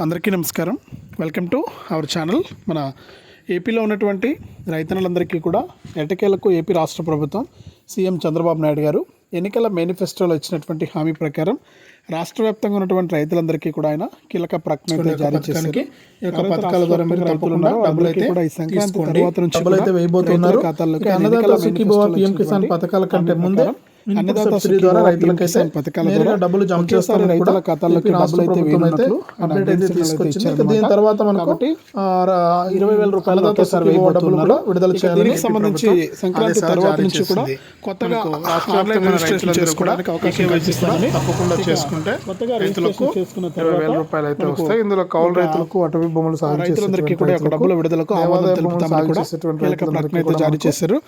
అందరికీ నమస్కారం. Welcome to our channel మన ఏపీలో ఉన్నటువంటి రైతన్నలందరికీ కూడా ఎటకేలకు ఏపీ రాష్ట్ర ప్రభుత్వం సీఎం చంద్రబాబు నాయుడు గారు ఎన్నికల మేనిఫెస్టోలో ఇచ్చినటువంటి హామీ ప్రకారం రాష్ట్ర వ్యాప్తంగా ఉన్నటువంటి రైతులందరికీ కూడా ఆయన కీలక ప్రకటన జారీ చేశారు. పథకాల ద్వారా కూడా వేయబోతున్నారు. పథకాల కంటే ముందే డబ్బులు జమ చేస్తారు రైతుల డబ్బులు అయితే దీని తర్వాత ఇరవై వేల రూపాయల విడుదల సంబంధించి సంక్రాంతి తర్వాత నుంచి కూడా కొత్తగా అవకాశం రైతులకు ఇరవై వేల రూపాయలు అయితే వస్తాయి. ఇందులో కౌలు రైతులకు అటవీ భూములు సాగు రైతులందరికీ డబ్బులు విడుదలకు అయితే జారీ చేశారు.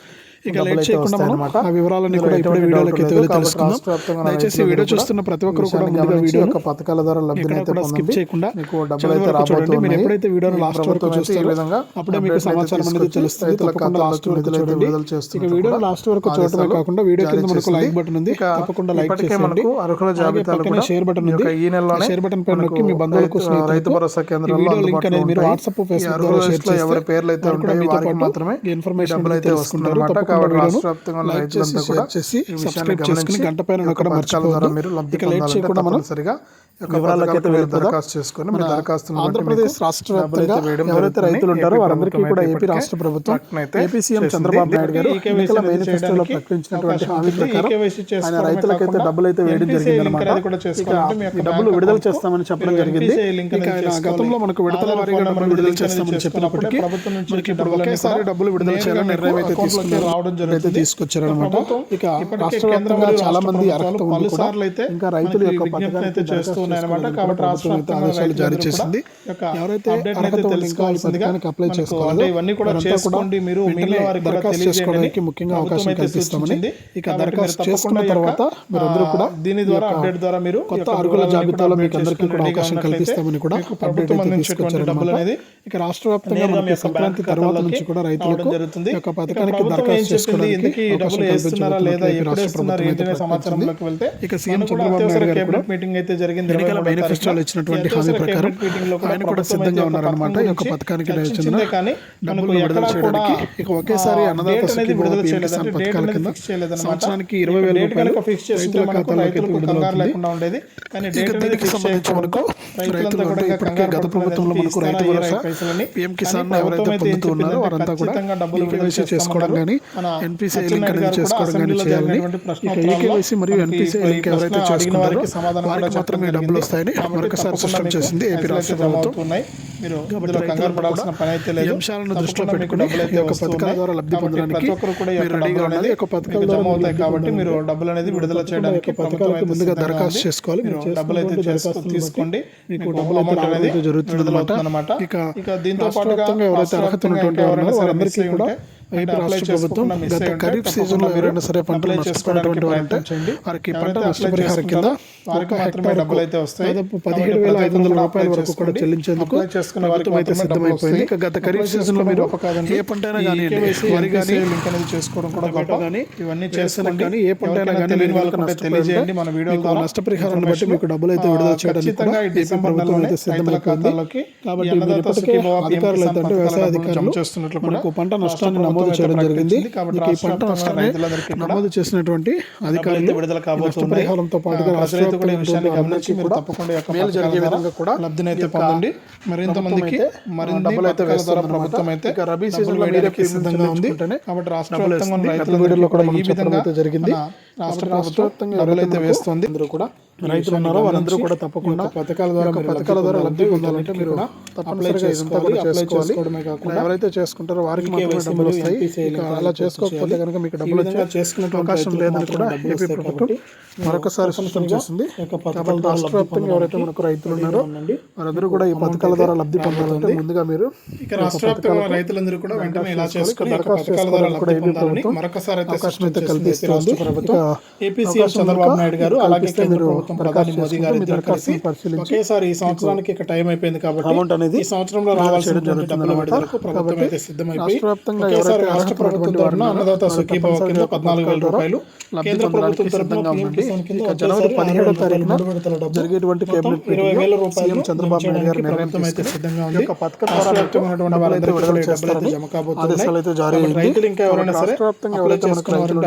ఇక లేట్ చేయకుండా ఆ వివరాలన్నీ కూడా ఇప్పుడు వీడియోలోకి తెలుసుకుందాం. దయచేసి వీడియో చూస్తున్న ప్రతి ఒక్కరు కూడా ముందుగా వీడియో యొక్క పథకాల ద్వారా లబ్ధిని అయితే స్కిప్ చేయకుండా మీకు అయితే రాబోతుంది మీరు ఎప్పుడైతే వీడియోను లాస్ట్ వరకు చూస్తే విధంగా అప్పుడే మీకు సమాచారం అనేది తెలుస్తుంది. తప్పకుండా లాస్ట్ వరకు చూడండి. ఇక వీడియో లాస్ట్ వరకు చూడటమే కాకుండా వీడియో కింద మనకు లైక్ బటన్ ఉంది. తప్పకుండా లైక్ చేసేయండి. అలాగే పక్కన షేర్ బటన్ ఉంది. షేర్ బటన్ పైన నొక్కి మీ బంధువులకు రైతు భరోసా కేంద్రంలో లింక్ అనేది మీరు వాట్సాప్ ఫేస్బుక్ ద్వారా షేర్ చేస్తే ఎవరి పేర్లు అయితే ఉంటాయో. వారికి మాత్రమే ఇన్ఫర్మేషన్ అయితే వస్తుందన్నమాట కాబట్టి దరఖాస్తు చేసుకొని ఆంధ్రప్రదేశ్ రాష్ట్ర ఎవరైతే రైతులు ఉంటారో వారందరికీ కూడా ఏపీ రాష్ట్ర ప్రభుత్వం ఏపీ సీఎం చంద్రబాబు నాయుడు గారు మేనిఫెస్టోలో ప్రకటించినటువంటి హామీ ప్రకారం ఆయన డబ్బులు అయితే వేయడం జరిగింది డబ్బులు విడుదల చేస్తామని చెప్పడం జరిగింది. గతంలో మనకు విడుదల విడుదల చేస్తామని చెప్పినప్పటికీ ఒకేసారి డబ్బులు విడుదల చేయాలని నిర్ణయం అయితే రావడం జరుగుతుంది. తీసుకొచ్చారనమాట ఇక రాష్ట్ర చాలా మంది అర్హత ఉంది కూడా ఇంకా రైతుల యొక్క పథకాన్ని చేస్తున్నాయన్నమాట కాబట్టి రాష్ట్ర ఆదేశాలు జారీ చేసింది. ఎవరైతే అర్హత తెలుసుకోవాల్సింది పథకానికి అప్లై చేసుకోవాలి ఇవన్నీ కూడా చేసుకోండి. మీరు దరఖాస్తు చేసుకోవడానికి ముఖ్యంగా అవకాశం కల్పిస్తామని ఇక దరఖాస్తు చేసుకున్న తర్వాత మీరందరూ కూడా దీని ద్వారా అప్డేట్ ద్వారా మీరు కొత్త అర్హుల జాబితాలో మీకు అందరికీ కూడా అవకాశం కల్పిస్తామని కూడా అప్డేట్ అయితే తీసుకొచ్చారన్నమాట. ఇక రాష్ట్ర వ్యాప్తంగా మనకి సంక్రాంతి తర్వాత నుంచి కూడా రైతులకు ఒక పథకానికి దరఖాస్తు మీటింగ్ అయితే జరిగింది. ఎన్నికల ఇచ్చినటువంటి హామీ కూడా సిద్ధంగా ఉన్నారన్నమాట. పథకానికి విడుదల చేయడానికి ఒకేసారి అన్నదాత సుఖీభవ పథకాల కింద సంవత్సరానికి ఇరవై వేల ఉండేది. కానీ దీనికి గత ప్రభుత్వంలో మనకు రైతు భరోసా పిఎం కిసాన్ ఎవరైతే పొందుతూ వారంతా కూడా డబ్బులు కేవైసీ చేసుకోవడం కానీ మన ఎన్పిసి లింక్ అనేది చేసుకోవడం కానీ చేయాలని ఏకేవైసీ మరియు ఎన్పిసి లింక్ ఎవరైతే చేసుకుంటారో వారికి మాత్రమే డబ్బులు వస్తాయని మరొకసారి స్పష్టం చేసింది ఏపీ రాష్ట్ర ప్రభుత్వం. మీరు కంగారు పని అయితే లేదు. అంశాలను దృష్టిలో పెట్టుకుని పథకాల ద్వారా లబ్ధి పొందడానికి అవుతాయి కాబట్టి మీరు డబ్బులు అనేది విడుదల చేయడానికి పథకాలు ముందుగా దరఖాస్తు చేసుకోవాలి. మీరు డబ్బులు అయితే దరఖాస్తు తీసుకోండి. మీకు డబ్బులు అమౌంట్ అనేది జరుగుతుంది అనమాట ఇక దీంతో పాటుగా ఎవరైతే అర్హత ఉన్నటువంటి వారందరికీ కూడా ఏపీ రాష్ట్ర ప్రభుత్వం గత ఖరీఫ్ ఎవరైనా సరే పంటలు నష్టపోయినటువంటి వారంటే వారికి పంట నష్టపరిహారం కింద పదిహేడు వేల ఐదు వందల రూపాయల వరకు కూడా చెల్లించేందుకు చేసుకున్న వారికి అయితే సిద్ధమైపోయింది. ఇంకా గత ఖరీఫ్ సీజన్లో మీరు ఏ పంట అయినా కానీ వరి కానీ లింక్ అనేది చేసుకోవడం కూడా గొప్ప కానీ ఇవన్నీ చేస్తాను కానీ ఏ పంట అయినా కానీ లేని వాళ్ళకి తెలియజేయండి మన వీడియో నష్టపరిహారాన్ని బట్టి మీకు డబ్బులు అయితే విడుదల చేయడం ప్రభుత్వం అయితే సిద్ధమైపోయింది కాబట్టి అధికారులు అయితే వ్యవసాయ అధికారులు చేస్తున్నట్లు పంట నష్టాన్ని నమోదు చేయడం జరిగింది. కాబట్టి ఈ పంట నష్టాన్ని నమోదు చేసినటువంటి అధికారులు విడుదల కాబోతుంది పరిహారంతో పాటుగా రాష్ట్ర కూడా ఈ విషయాన్ని గమనించి మీరు తప్పకుండా మేలు జరిగే విధంగా కూడా లబ్ధిని అయితే పొందండి మరింత మందికి మరిన్ని డబ్బులు అయితే వేస్తున్నారు ప్రభుత్వం అయితే రబీ సీజన్ సిద్ధంగా ఉంది. కాబట్టి రాష్ట్ర వ్యాప్తంగా రైతుల కూడా ఈ విధంగా జరిగింది. రాష్ట్ర రాష్ట్ర వ్యాప్తంగా అయితే వేస్తుంది. అందరూ కూడా రైతులు ఉన్నారో వాళ్ళందరూ కూడా తప్పకుండా పథకాల ద్వారా పథకాల ద్వారా లబ్ధి పొందాలంటే మీరు అప్లై తప్పనిసరిగా కూడా చేసుకోవడమే కాకుండా ఎవరైతే చేసుకుంటారో వారికి మాత్రమే డబ్బులు వస్తాయి. అలా చేసుకోకపోతే కనుక మీకు డబ్బులు చేసుకునే అవకాశం లేదని కూడా ఏపీ ప్రభుత్వం మరొకసారి స్పష్టం చేసింది. కాబట్టి రాష్ట్ర వ్యాప్తంగా ఎవరైతే మనకు రైతులు ఉన్నారో వారందరూ కూడా ఈ పథకాల ద్వారా లబ్ధి పొందాలంటే ముందుగా మీరు రైతులందరూ కూడా వెంటనే ఇలా దరఖాస్తు చేసుకోవడానికి కూడా ఏపీ ప్రభుత్వం అవకాశం అయితే కల్పిస్తుంది ఏపీ చంద్రబాబు నాయుడు గారు అలాగే మీరు ప్రభుత్వం ప్రధాని మోదీ గారు ఇద్దరు కలిసి ఒకేసారి ఈ సంవత్సరానికి ఇక టైం అయిపోయింది కాబట్టి అమౌంట్ అనేది ఈ సంవత్సరంలో రావాల్సినటువంటి డబ్బుల విడుదలకు ప్రభుత్వం అయితే సిద్ధమైపోయి రాష్ట్రవ్యాప్తంగా ఒకేసారి ఎవరైతే రాష్ట్ర ప్రభుత్వం తరఫున అన్నదాత సుఖీభావ కింద పద్నాలుగు వేల రూపాయలు కేంద్ర ప్రభుత్వం తరఫున జనవరి పదిహేడో తారీఖున జరిగేటువంటి కేబినెట్ ఇరవై వేల రూపాయలు సీఎం చంద్రబాబు నాయుడు గారు నిర్ణయం ప్రభుత్వం అయితే సిద్ధంగా ఉంది. పథకం ద్వారా కూడా జమ ఆదేశాలు అయితే జారీ. రైతులు ఇంకా ఎవరైనా సరే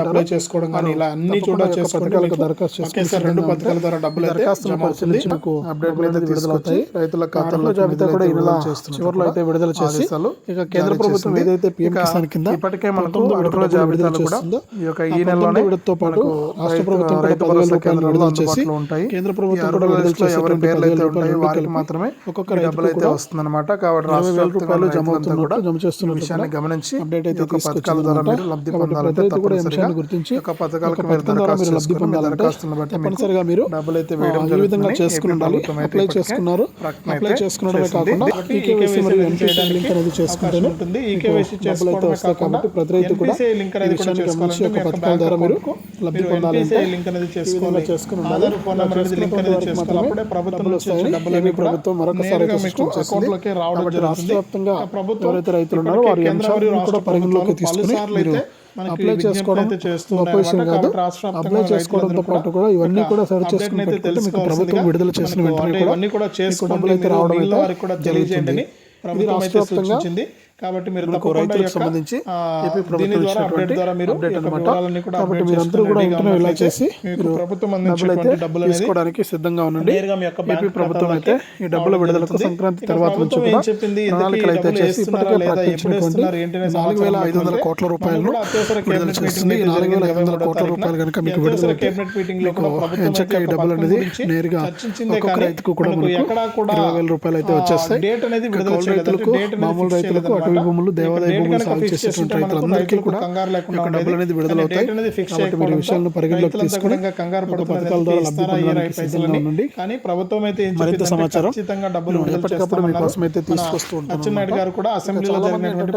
అప్లై చేసుకోవడం కానీ ఇలా అన్ని పథకాలకు మీకు దరఖాస్తు రెండు పథకాల ద్వారా డబ్బులు మీకు అయితే విడుదలవుతాయి రైతుల ఖాతాలో జాబితా కూడా ఈ నెల చివరిలో అయితే విడుదల చేసి ఇక కేంద్ర ప్రభుత్వం ఏదైతే పీఎం కిసాన్ కింద ఇప్పటికే మనకు విడుదల జాబితాలు కూడా ఈ యొక్క ఈ నెలలోనే విడతతో పాటు రాష్ట్ర ప్రభుత్వం రైతు పదివేల రూపాయలు విడుదల చేసి కేంద్ర ప్రభుత్వం కూడా విడుదల చేసేటువంటి పేర్లు పదివేల రూపాయలు వారికి మాత్రమే ఒక్కొక్క డబ్బులు అయితే వస్తుందన్నమాట. కాబట్టి రాష్ట్ర వేల రూపాయలు జమ కూడా జమ చేస్తున్నట్టు విషయాన్ని గమనించి అప్డేట్ అయితే పథకాల ద్వారా మీరు లబ్ధి పొందాలంటే కూడా అంశాన్ని గుర్తించి యొక్క పథకాలకు ఒక మీరు లబ్ధి పొందాలంటే తప్పనిసరిగా మీరు డబ్బులు అయితే వేయడం ఈ విధంగా చేసుకుని ఉండాలి అప్లై చేసుకున్నారు అప్లై చేసింది. కాకుండా ఈకేవైసీ మరియు NPCI లింక్ అనేది చేసుకుంటేనే డబ్బులు అయితే వస్తాయి కాబట్టి ప్రతి రైతు కూడా ఈ విషయాన్ని గమనించి యొక్క పథకాల ద్వారా మీరు లబ్ధి పొందాలంటే చేసుకుని ఉండాలి. ప్రభుత్వం డబ్బులు వస్తాయని మరొకసారి చేసింది. కాబట్టి రాష్ట్ర. వ్యాప్తంగా ఎవరైతే రైతులు ఉన్నారో వారి అంశాలను కూడా పరిగణలోకి తీసుకుని మీరు అప్లై చేసుకోవడం గొప్ప విషయం. కాదు అప్లై చేసుకోవడంతో పాటు కూడా ఇవన్నీ కూడా సరి చేసుకుని అయితే పెట్టుకుంటే మీకు ప్రభుత్వం విడుదల చేసిన వెంటనే కూడా డబ్బులు అయితే రావడం అయితే వారికి కూడా జరుగుతుంది. తెలియజేయండి ఇది ప్రభుత్వం రాష్ట్ర అయితే వ్యాప్తంగా సూచించింది కాబట్టి మీరు రైతులకు సంబంధించి ఏపీ ప్రభుత్వం ఇచ్చినటువంటి అప్డేట్ కాబట్టి మీరందరూ కూడా ఇలా చేసి ప్రభుత్వం డబ్బులు తీసుకోవడానికి సిద్ధంగా ఉండండి. ఏపీ ప్రభుత్వం అయితే ఈ డబ్బుల విడుదలకు. సంక్రాంతి తర్వాత నుంచి కూడా ప్రణాళికలు అయితే చేసి ఇప్పటికే ప్రకటించినటువంటి నాలుగు వేల ఐదు వందల కోట్ల రూపాయలను అత్యవసర విడుదల చేస్తుంది నాలుగు వేల ఐదు వందల కోట్ల రూపాయలు కనుక మీకు విడుదల ఎంచక్క ఈ డబ్బులు అనేది నేరుగా ఒక్కొక్క రైతుకు కూడా మనకు ఇరవై వేల రూపాయలు అయితే వచ్చేస్తాయి. రైతులకు మామూలు రైతులకు భూములు దేవాదాయ డేట్ భూములు సాగు చేసేటువంటి రైతులందరికీ కూడా డబ్బులు. అనేది విడుదల అవుతాయి కాబట్టి మీరు విషయాలను పరిగణలోకి తీసుకుని కంగారు. పథకాల ద్వారా లబ్ధి పొందడానికి సిద్ధంగా. ఉండండి కానీ ప్రభుత్వం అయితే మరింత సమాచారం ఖచ్చితంగా డబ్బులు ఎప్పటికప్పుడు చేస్తామన్నారు. మీకోసం అయితే తీసుకొస్తూ ఉంటాం అచ్చెన్నాయుడు గారు కూడా అసెంబ్లీలో జరిగినటువంటి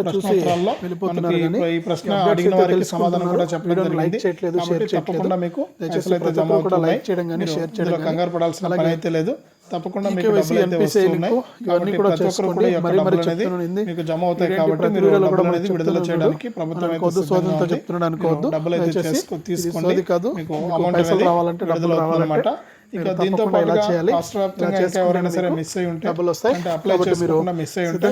కానీ ఈ ప్రశ్న అడిగిన వారికి సమాధానం కూడా. చెప్పడం వీడియోని లైక్ చేయట్లేదు, షేర్ చేయట్లేదు. మీకు దయచేసి జమ కూడా. లైక్ చేయడం కానీ, షేర్ చేయడం కంగారు పడాల్సిన పని అయితే లేదు తప్పకుండా మీకు లింకు ఇవన్నీ కూడా? మీకు జమ అవుతాయి కాబట్టి మీరు అనేది విడుదల చేయడానికి ప్రభుత్వం సిద్ధంగా సోదంతో మీరు అనుకోవద్దు. డబ్బులు అయితే తీసుకోండి. కాదు. మీకు అమౌంట్ అనేది రావాలంటే డబ్బులు ఇక మీరు దీంతో చేయాలి. రాష్ట్ర వ్యాప్తంగా ఎవరైనా సరే మిస్ అయి ఉంటే డబ్బులు వస్తాయి. అప్లై మిస్ అయి ఉంటే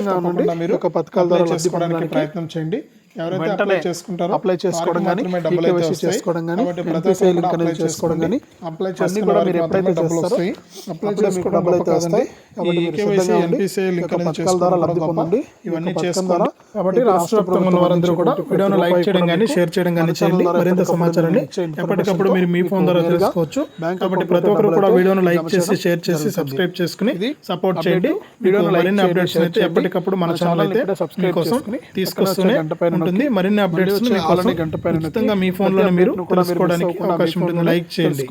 మీరు యొక్క పథకాల ద్వారా చేసుకోవడానికి ప్రయత్నం చేయండి. వెంటనే అప్లై చేసుకుంటారో అప్లై చేసుకోవడం కానీ, ఈకేవైసీ వస్తాయి. చేసుకోవడం కానీ, ఎన్పిసిఐ లింక్ అనేది చేసుకోవడం. కానీ, అప్లై చేసుకున్న కూడా మీరు ఎప్పుడైతే డబ్బులు చేస్తారో వస్తాయి అప్లై చేసుకోవడం డబ్బులు అయితే వస్తాయి. కాబట్టి మీరు కేవైసీ సిద్ధంగా ఉండి పథకాల ద్వారా లబ్ధి. పొందండి ఇవన్నీ పథకం ద్వారా కాబట్టి రాష్ట్ర ఉన్న వారందరూ కూడా వీడియోను లైక్ చేయడం కానీ షేర్ చేయడం కానీ చేయండి. మరింత సమాచారాన్ని ఎప్పటికప్పుడు మీరు మీ ఫోన్ ద్వారా తెలుసుకోవచ్చు. కాబట్టి ప్రతి ఒక్కరు కూడా వీడియోను లైక్ చేసి షేర్ చేసి సబ్స్క్రైబ్ చేసుకుని సపోర్ట్ చేయండి. వీడియోను మరిన్ని అప్డేట్స్ అయితే ఎప్పటికప్పుడు మన ఛానల్ అయితే మీకోసం తీసుకొస్తూనే ఉంటుంది. మరిన్ని అప్డేట్స్ ఖచ్చితంగా మీ ఫోన్లోనే మీరు తెలుసుకోవడానికి అవకాశం ఉంటుంది. లైక్ చేయండి.